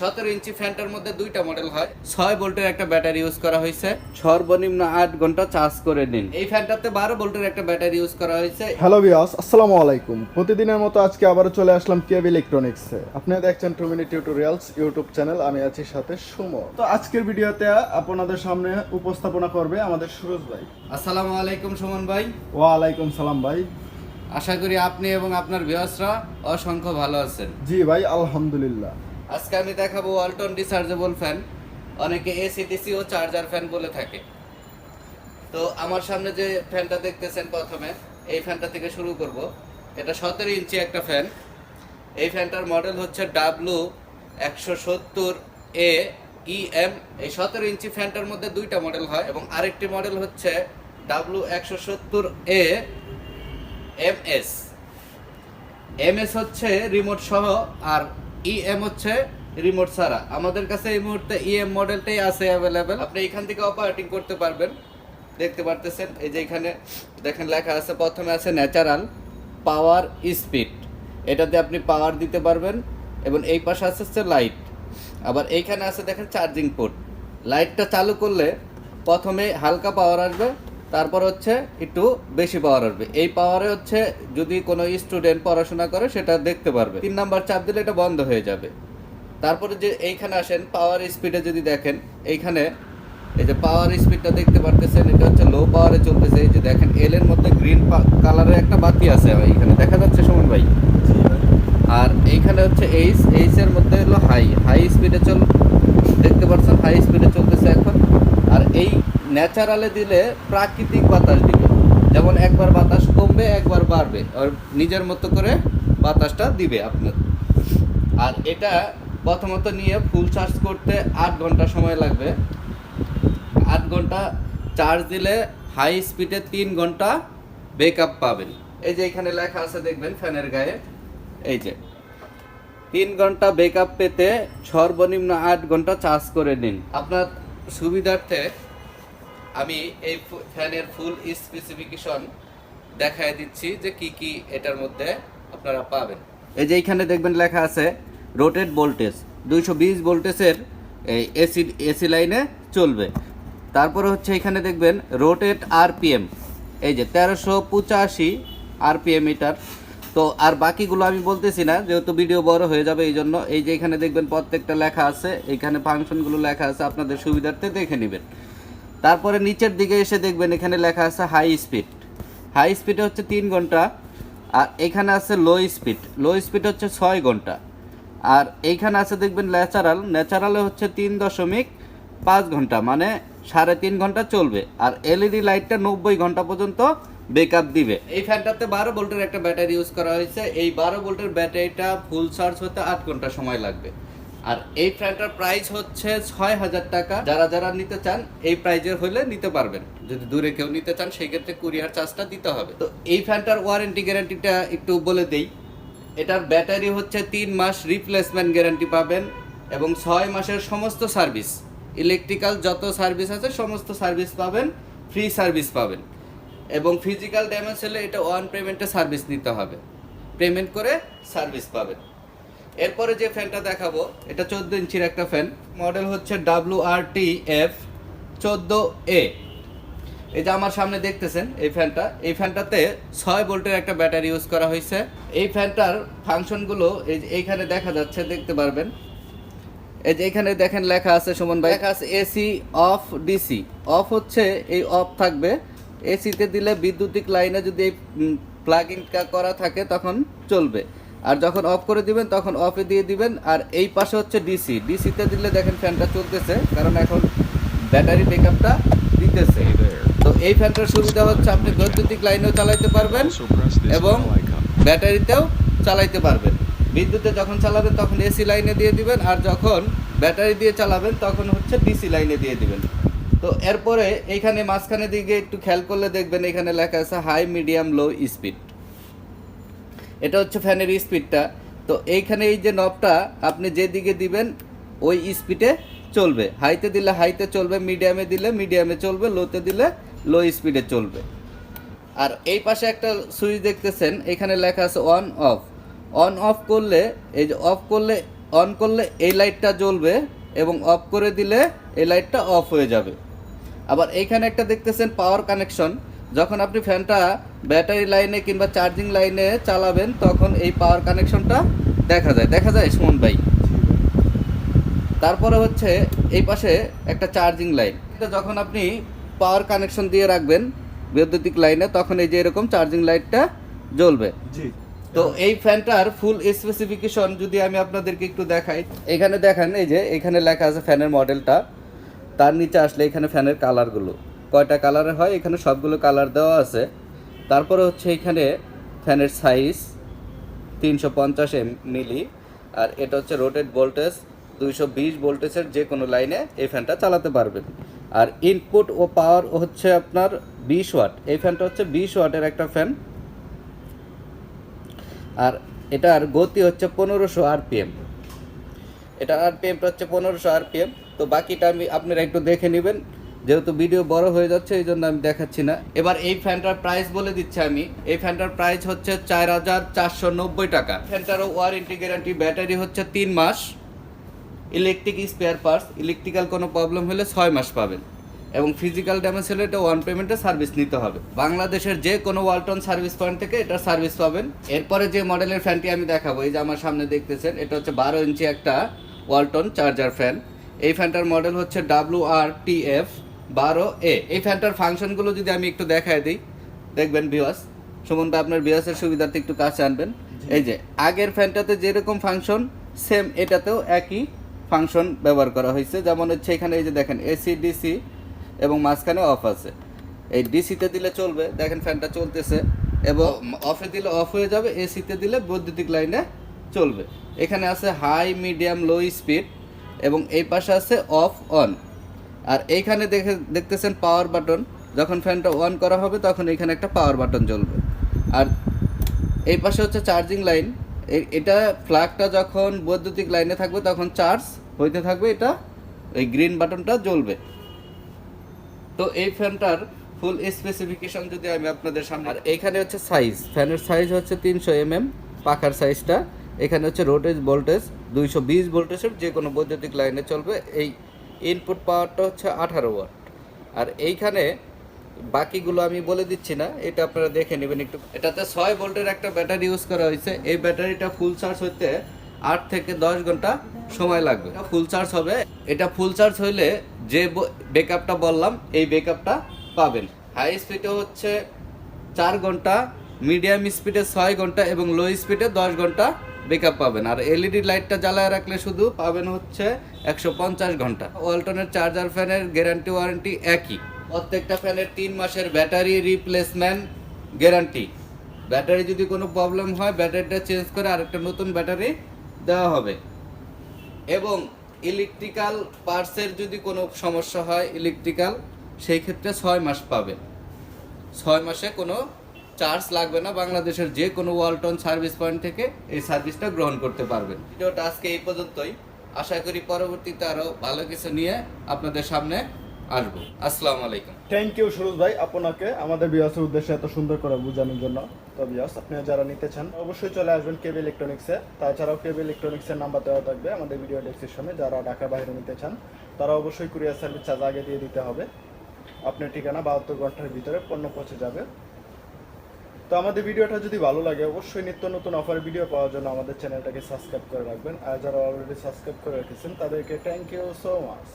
সতেরো ইঞ্চি ফ্যানটার মধ্যে দুইটা মডেল হয়। ছয় ভোল্টের একটা ব্যাটারি ইউজ করা হয়েছে। সর্বনিম্ন আট ঘণ্টা চার্জ করে নিন। এই ফ্যানটাতে বারো ভোল্টের একটা ব্যাটারি ইউজ করা হয়েছে। হ্যালো বিয়াস আসসালামু আলাইকুম। প্রতিদিনের মতো আজকে আবারও চলে আসলাম কেভ ইলেকট্রনিক্সে আপনি দেখছেন two minute tutorials YouTube channel আমি আছি সাথে সুমন। তো আজকের ভিডিওতে আপনাদের সামনে উপস্থাপনা করবে আমাদের সুরজ ভাই। আসসালামু আলাইকুম সুমন ভাই। ওয়ালাইকুম সালাম ভাই। আশা করি আপনি এবং আপনার ভিউয়ার্সরা অসংখ্য ভালো আছেন। জি ভাই আলহামদুলিল্লাহ। আজকে আমি দেখাবো ওয়ালটন রিচার্জেবল ফ্যান অনেকে এসিডিসি ও চার্জার ফ্যান বলে থাকে। তো আমার সামনে যে ফ্যানটা দেখতেছেন প্রথমে, এই ফ্যানটা থেকে শুরু করব। এটা সতেরো ইঞ্চি একটা ফ্যান এই ফ্যানটার মডেল হচ্ছে ডাব্লু একশো সত্তর এ ইএম এই সতেরো ইঞ্চি ফ্যানটার মধ্যে দুইটা মডেল হয় এবং আরেকটি মডেল হচ্ছে ডাব্লু একশো সত্তর A M S M S হচ্ছে রিমোট সহ আর ইএম হচ্ছে রিমোট ছাড়া। আমাদের কাছে এই মুহূর্তে ইএম মডেলটাই আছে অ্যাভেলেবেল আপনি এখান থেকে অপারেটিং করতে পারবেন। দেখতে পারতেছেন? এই যে এখানে দেখেন লেখা আছে, প্রথমে আছে ন্যাচারাল পাওয়ার স্পিড এটাতে আপনি পাওয়ার দিতে পারবেন এবং এই পাশে আছে হচ্ছে লাইট আবার এইখানে আছে দেখেন চার্জিং পোর্ট লাইটটা চালু করলে প্রথমে হালকা পাওয়ার আসবে। তারপর হচ্ছে একটু বেশি পাওয়ার আসবে। এই পাওয়ারে হচ্ছে যদি কোনো স্টুডেন্ট পড়াশোনা করে, সেটা দেখতে পারবে। তিন নাম্বার চাপ দিলে এটা বন্ধ হয়ে যাবে। তারপরে যে এইখানে আসেন পাওয়ার স্পিডে যদি দেখেন, এইখানে এই যে পাওয়ার স্পিডটা দেখতে পারতেছেন, এটা হচ্ছে লো পাওয়ারে চলতেছে। এই যে দেখেন এল এর মধ্যে গ্রিন কালারের একটা বাতি আছে এইখানে। দেখা যাচ্ছে সুমন ভাই? আর এইখানে হচ্ছে এইচ এইচ এর মধ্যে হলো হাই হাই স্পিডে চল দেখতে পাচ্ছেন হাই স্পিডে চলতেছে এখন। আর এই ন্যাচারালে দিলে প্রাকৃতিক বাতাস দিবে। যেমন একবার বাতাস কমবে, একবার বাড়বে। আর নিজের মতো করে বাতাসটা দিবে আপনার। আর এটা প্রথমত নিয়ে ফুল চার্জ করতে আট ঘণ্টা সময় লাগবে। আট ঘণ্টা চার্জ দিলে হাই স্পিডে তিন ঘণ্টা বেকআপ পাবেন। এই যে এখানে লেখা আছে, দেখবেন ফ্যানের গায়ে। এই যে। তিন ঘণ্টা বেকআপ পেতে সর্বনিম্ন আট ঘণ্টা চার্জ করে নিন। আপনার সুবিধার্থে আমি এই ফ্যানের ফুল স্পেসিফিকেশন দেখায় দিচ্ছি যে কি কি এটার মধ্যে আপনারা পাবেন। এই যে এখানে দেখবেন লেখা আছে, রোটেট ভোল্টেজ, দুইশো বিশ ভোল্টেজের এই এসি এসি লাইনে চলবে। তারপরে হচ্ছে এখানে দেখবেন রোটেট আরপিএম, এই যে তেরোশো পঁচাশি আরপিএম মিটার। তো আর বাকিগুলো আমি বলতেছি না, যেহেতু ভিডিও বড় হয়ে যাবে এই জন্য। এই যে এখানে দেখবেন প্রত্যেকটা লেখা আছে, এখানে ফাংশনগুলো লেখা আছে, আপনাদের সুবিধার্থে দেখে নেবেন। তারপরে নিচের দিকে এসে দেখবেন এখানে লেখা আছে হাই স্পিড হাই স্পিডে হচ্ছে তিন ঘণ্টা, আর এখানে আছে লো স্পিড লো স্পিড হচ্ছে ছয় ঘণ্টা। আর এইখানে আছে দেখবেন ন্যাচারাল ন্যাচারালে হচ্ছে তিন দশমিক পাঁচ ঘণ্টা মানে সাড়ে তিন ঘণ্টা চলবে। আর এলইডি লাইটটা নব্বই ঘণ্টা পর্যন্ত বেকআপ দিবে। এই ফ্যানটাতে বারো ভোল্টের একটা ব্যাটারি ইউজ করা হয়েছে। এই বারো ভোল্টের ব্যাটারিটা ফুল চার্জ হতে আট ঘণ্টা সময় লাগবে। আর এই ফ্যানটার প্রাইস হচ্ছে ছয় হাজার টাকা। যারা যারা নিতে চান, এই প্রাইজের হলে নিতে পারবেন। যদি দূরে কেউ নিতে চান সেই ক্ষেত্রে কুরিয়ার চার্জটা দিতে হবে। তো এই ফ্যানটার ওয়ারেন্টি গ্যারান্টিটা একটু বলে দেই। এটার ব্যাটারি হচ্ছে তিন মাস রিপ্লেসমেন্ট গ্যারান্টি পাবেন এবং ছয় মাসের সমস্ত সার্ভিস ইলেকট্রিক্যাল যত সার্ভিস আছে, সমস্ত সার্ভিস পাবেন ফ্রি সার্ভিস পাবেন। এবং ফিজিক্যাল ড্যামেজ হলে এটা ওয়ান পেমেন্টে সার্ভিস নিতে হবে। পেমেন্ট করে সার্ভিস পাবেন। এরপরে যে ফ্যানটা দেখাবো, এটা চোদ্দ ইঞ্চির একটা ফ্যান। মডেল হচ্ছে ডাব্লু আর টি এফ চোদ্দ এ। এই যে আমার সামনে দেখতেছেন এই ফ্যানটা, এই ফ্যানটাতে ছয় ভোল্টের একটা ব্যাটারি ইউজ করা হয়েছে। এই ফ্যানটার ফাংশনগুলো এই এইখানে দেখা যাচ্ছে, দেখতে পারবেন। এই যে এখানে দেখেন লেখা আছে, সুমন ভাই। লেখা আছে এসি অফ ডিসি। অফ হচ্ছে এই অফ থাকবে। এসিতে দিলে বিদ্যুতিক লাইনে যদি এই প্লাগিংটা করা থাকে তখন চলবে। আর যখন অফ করে দিবেন তখন অফে দিয়ে দিবেন। আর এই পাশে হচ্ছে ডিসি ডিসিতে দিলে দেখেন ফ্যানটা চলতেছে কারণ এখন ব্যাটারি ব্যাকআপটা দিতেছে। তো এই ফ্যানটার সুবিধা হচ্ছে আপনি বৈদ্যুতিক লাইনেও চালাইতে পারবেন এবং ব্যাটারিতেও চালাইতে পারবেন। বিদ্যুতে যখন চালাবেন তখন এসি লাইনে দিয়ে দিবেন আর যখন ব্যাটারি দিয়ে চালাবেন তখন হচ্ছে ডিসি লাইনে দিয়ে দিবেন। তো এরপরে এইখানে মাঝখানে দিকে একটু খেয়াল করলে দেখবেন এখানে লেখা আছে হাই মিডিয়াম লো স্পিড এটা হচ্ছে ফ্যানের স্পিডটা। তো এইখানে এই যে নবটা আপনি যেদিকে দিবেন, ওই স্পিডে চলবে। হাইতে দিলে হাইতে চলবে মিডিয়ামে দিলে মিডিয়ামে চলবে লোতে দিলে লো স্পিডে চলবে। আর এই পাশে একটা সুইচ দেখতেছেন, এখানে লেখা আছে অন অফ অন অফ করলে, এই যে অফ করলে অন করলে এই লাইটটা জ্বলবে এবং অফ করে দিলে এই লাইটটা অফ হয়ে যাবে। আবার এইখানে একটা দেখতেছেন পাওয়ার কানেকশন যখন আপনি ফ্যানটা ব্যাটারি লাইনে কিংবা চার্জিং লাইনে চালাবেন তখন এই পাওয়ার কানেকশনটা দেখা যায়। দেখা যায় সুমন ভাই। তারপরে হচ্ছে এই পাশে একটা চার্জিং লাইন। এটা যখন আপনি পাওয়ার কানেকশন দিয়ে রাখবেন বৈদ্যুতিক লাইনে তখন এই যে এরকম চার্জিং লাইটটা জ্বলবে। জি। তো এই ফ্যানটার ফুল স্পেসিফিকেশন যদি আমি আপনাদেরকে একটু দেখাই এখানে দেখেন এই যে এখানে লেখা আছে ফ্যানের মডেলটা তার নিচে আসলে এখানে ফ্যানের কালারগুলো কয়টা কালারের হয়, এখানে সবগুলো কালার দেওয়া আছে। তারপরে হচ্ছে এখানে ফ্যানের সাইজ তিনশো পঞ্চাশ মিলি, আর এটা হচ্ছে রোটেড ভোল্টেজ দুইশো বিশ ভোল্টেজের যে কোনো লাইনে এই ফ্যানটা চালাতে পারবেন। আর ইনপুট ও পাওয়ার হচ্ছে আপনার বিশ ওয়াট এই ফ্যানটা হচ্ছে বিশ ওয়াটের একটা ফ্যান আর এটার গতি হচ্ছে পনেরোশো আরপিএম এটা আরপিএমটা হচ্ছে পনেরোশো আরপিএম তো বাকিটা আমি আপনারা একটু দেখে নেবেন যেহেতু ভিডিও বড় হয়ে যাচ্ছে, এই জন্য আমি দেখাচ্ছি না। এবার এই ফ্যানটার প্রাইস বলে দিচ্ছি আমি। এই ফ্যানটার প্রাইস হচ্ছে চার হাজার চারশো নব্বই টাকা। ফ্যানটারও ওয়ারেন্টি গ্যারান্টি ব্যাটারি হচ্ছে তিন মাস। ইলেকট্রিক স্পেয়ার পার্টস ইলেকট্রিক্যাল কোনো প্রবলেম হলে ছয় মাস পাবেন। এবং ফিজিক্যাল ড্যামেজ হলে এটা ওয়ান পেমেন্টে সার্ভিস নিতে হবে। বাংলাদেশের যে কোনো ওয়ালটন সার্ভিস পয়েন্ট থেকে এটা সার্ভিস পাবেন। এরপরে যে মডেলের ফ্যানটি আমি দেখাবো, এই যে আমার সামনে দেখতেছেন, এটা হচ্ছে বারো ইঞ্চি একটা ওয়ালটন চার্জার ফ্যান এই ফ্যানটার মডেল হচ্ছে ডাব্লিউ আর টি এফ বারো এ। এই ফ্যানটার ফাংশনগুলো যদি আমি একটু দেখায় দিই দেখবেন বিওয়াস সুমন ভাই আপনার বিওয়াসের সুবিধার্থে একটু কাছে আনবেন। এই যে আগের ফ্যানটাতে যেরকম ফাংশন সেম এটাতেও একই ফাংশন ব্যবহার করা হয়েছে। যেমন হচ্ছে এখানে এই যে দেখেন এসি ডিসি এবং মাঝখানে অফ আছে। এই ডিসিতে দিলে চলবে দেখেন ফ্যানটা চলতেছে। এবং অফে দিলে অফ হয়ে যাবে এসিতে দিলে বৈদ্যুতিক লাইনে চলবে। এখানে আছে হাই মিডিয়াম লো স্পিড এবং এই পাশে আছে অফ অন আর এইখানে দেখে দেখতেছেন পাওয়ার বাটন যখন ফ্যানটা অন করা হবে তখন এখানে একটা পাওয়ার বাটন জ্বলবে। আর এই পাশে হচ্ছে চার্জিং লাইন এটা ফ্ল্যাগটা যখন বৈদ্যুতিক লাইনে থাকবে তখন চার্জ হইতে থাকবে, এটা এই গ্রিন বাটনটা জ্বলবে। তো এই ফ্যানটার ফুল স্পেসিফিকেশন যদি আমি আপনাদের সামনে আর এইখানে হচ্ছে সাইজ ফ্যানের সাইজ হচ্ছে তিনশো এম এম পাখার সাইজটা এখানে হচ্ছে রোটেজ ভোল্টেজ দুইশো বিশ ভোল্টেজের যে কোনো বৈদ্যুতিক লাইনে চলবে, এই ইনপুট পাওয়ারটা হচ্ছে আঠারো ওয়াট আর এইখানে বাকিগুলো আমি বলে দিচ্ছি না, এটা আপনারা দেখে নেবেন একটু। এটাতে ছয় ভোল্টের একটা ব্যাটারি ইউজ করা হয়েছে। এই ব্যাটারিটা ফুল চার্জ হতে আট থেকে দশ ঘণ্টা সময় লাগবে। ফুল চার্জ হবে। এটা ফুল চার্জ হইলে যে ব্যাকআপটা বললাম, এই ব্যাকআপটা পাবেন। হাই স্পিডে হচ্ছে চার ঘণ্টা মিডিয়াম স্পিডে ছয় ঘণ্টা এবং লো স্পিডে দশ ঘণ্টা ব্যাকআপ পাবেন। আর এলইডি লাইটটা জ্বালায় রাখলে শুধু পাবেন হচ্ছে একশো পঞ্চাশ ঘণ্টা। ওয়ালটনের চার্জার ফ্যানের গ্যারান্টি ওয়ারেন্টি একই। প্রত্যেকটা ফ্যানের তিন মাসের ব্যাটারি রিপ্লেসমেন্ট গ্যারান্টি ব্যাটারি যদি কোনো প্রবলেম হয় ব্যাটারিটা চেঞ্জ করে আরেকটা নতুন ব্যাটারি দেওয়া হবে। এবং ইলেকট্রিক্যাল পার্টসের যদি কোনো সমস্যা হয় ইলেকট্রিক্যাল সেই ক্ষেত্রে ছয় মাস পাবে ছয় মাসে কোনো চার্জ লাগবে না, বাংলাদেশের যে কোনো ওয়ালটন সার্ভিস পয়েন্ট থেকে এই সার্ভিসটা গ্রহণ করতে পারবেন। ভিডিওটা আজকে এই পর্যন্তই। আশা করি পরবর্তীতে আরও ভালো কিছু নিয়ে আপনাদের সামনে আসব। আসসালামু আলাইকুম। থ্যাংক ইউ সুরজ ভাই। আপনাকে, আমাদের বিয়াসের উদ্দেশ্যে এত সুন্দর করে বোঝানোর জন্য। তো বিয়াস আপনি যারা নিতে চান, অবশ্যই চলে আসবেন কেবি ইলেকট্রনিক্সে তাছাড়াও কেবি ইলেকট্রনিক্সের নাম্বার দেওয়া থাকবে আমাদের ভিডিও ডেসক্রিপশনে যারা ঢাকা বাইরে নিতে চান, তারা অবশ্যই কুরিয়ার সার্ভিস চার্জ আগে দিয়ে দিতে হবে। আপনার ঠিকানা বাহাত্তর ঘণ্টার ভিতরে পণ্য পৌঁছে যাবে। তো আমাদের ভিডিওটা যদি ভালো লাগে, অবশ্যই নিত্য নতুন অফার ভিডিও পাওয়ার জন্য আমাদের চ্যানেলটাকে সাবস্ক্রাইব করে রাখবেন। আর যারা অলরেডি সাবস্ক্রাইব করে রেখেছেন, তাদেরকে থ্যাংক ইউ সো মাচ